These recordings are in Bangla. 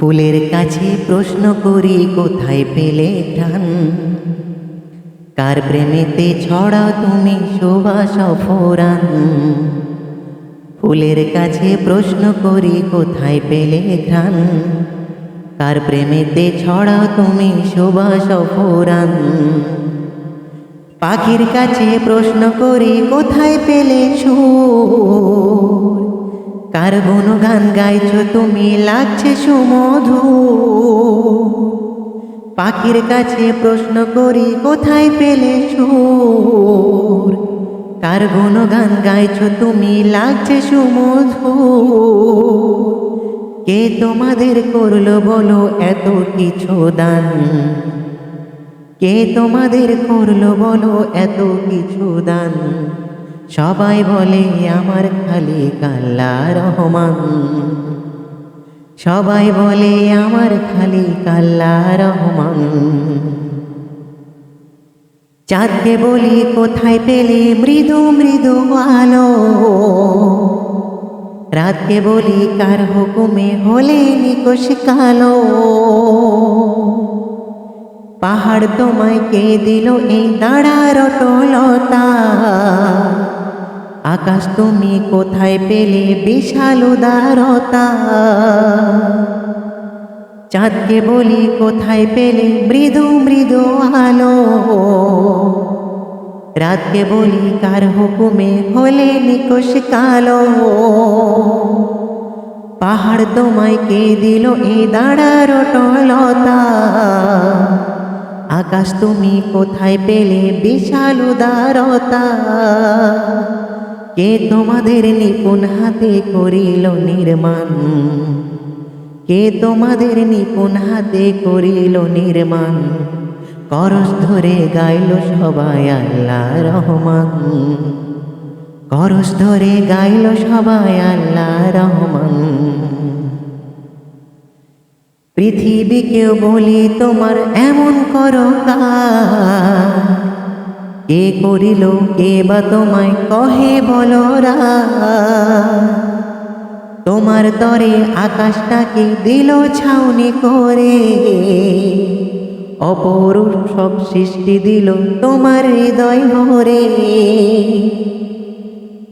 ফুলের কাছে প্রশ্ন করি, কোথায় পেলে ঠান কার প্রেমেতে ছড়াও তুমি শোভা সফরান? ফুলের কাছে প্রশ্ন করি, কোথায় পেলে ঘ্রাণ কার প্রেমেতে ছড়াও তুমি শোভা সফরান? পাখির কাছে প্রশ্ন করি, কোথায় পেলে সুর? কার গান গাইছ তুমি, লাগছে সুমধু। পাখির কাছে প্রশ্ন করি, কোথায় পেলে সুর? কার গান গাইছ তুমি, লাগছে সুমধু। কে তোমাদের করল বলো, এত কিছু দান। কে তোমাদের করল বলো, এত কিছু দান। সবাই বলে, আমার খালি কাল্লা রহমান। সবাই বলে, আমার খালি কাল্লা রহমান। চাঁদকে বলি, কোথায় পেলে মৃদু মৃদু আলো? রাতকে বলি, কার হুকুমে হলে নিকশ কালো? পাহাড় তোমায় কে দিল এই দাঁড়ার টলতা আকাশ তুমি কোথায় পেলে বিশাল উদারতা? চাঁদকে বলি কোথায় পেলে মৃদু মৃদু আলো? রাতকে বলি কার হুকুমে হলে নিকশ কালো? পাহাড় তোমায় কে দিল এই দাঁড়ার টলতা আকাশ তুমি কোথায় পেলে বিশাল উদারতা? কে তোমাদের নিপুণ হাতে করিল নির্মাণ। কে তোমাদের নিপুণ হাতে করিল নির্মাণ। করস ধরে গাইল সবাই আল্লাহ রহমান। করস ধরে গাইল সবাই আল্লাহ রহমান। পৃথিবীকেও বলি তোমার এমন করো কাজ। কে করিল কে বা তোমায় কহে বলরা। তোমার তরে আকাশটাকে দিল ছাউনি করে। অপরূপ সব সৃষ্টি দিল তোমার হৃদয় ভরে।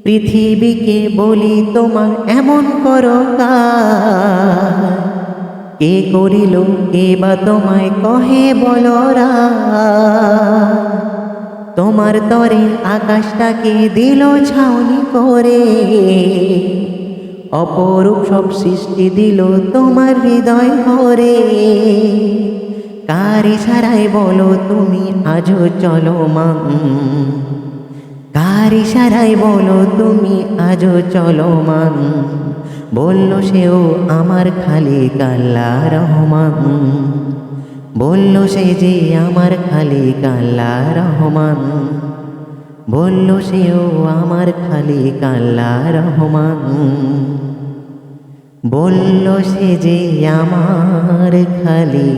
পৃথিবীকে বলি তোমার এমন করো। কে করিল, কে বা তোমায় কহে বলরা। তোমার তরে আকাশটাকে দিল ছাউনি করে। অপরূপ সব সৃষ্টি দিল তোমার হৃদয় ভরে। কার ইশারায় বলো তুমি, আজও চলো মান কার ইশারায় বলো তুমি, আজও চলো মান বলল সেও আমার খালি কাল্লা রহমান। বলল সে যে আমার খালি কাল্লা রহমান। বলল সেও আমার খালি কাল্লা রহমান। বলল সে যে আমার খালি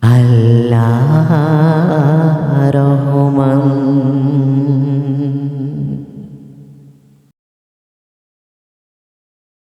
আল্লাহ।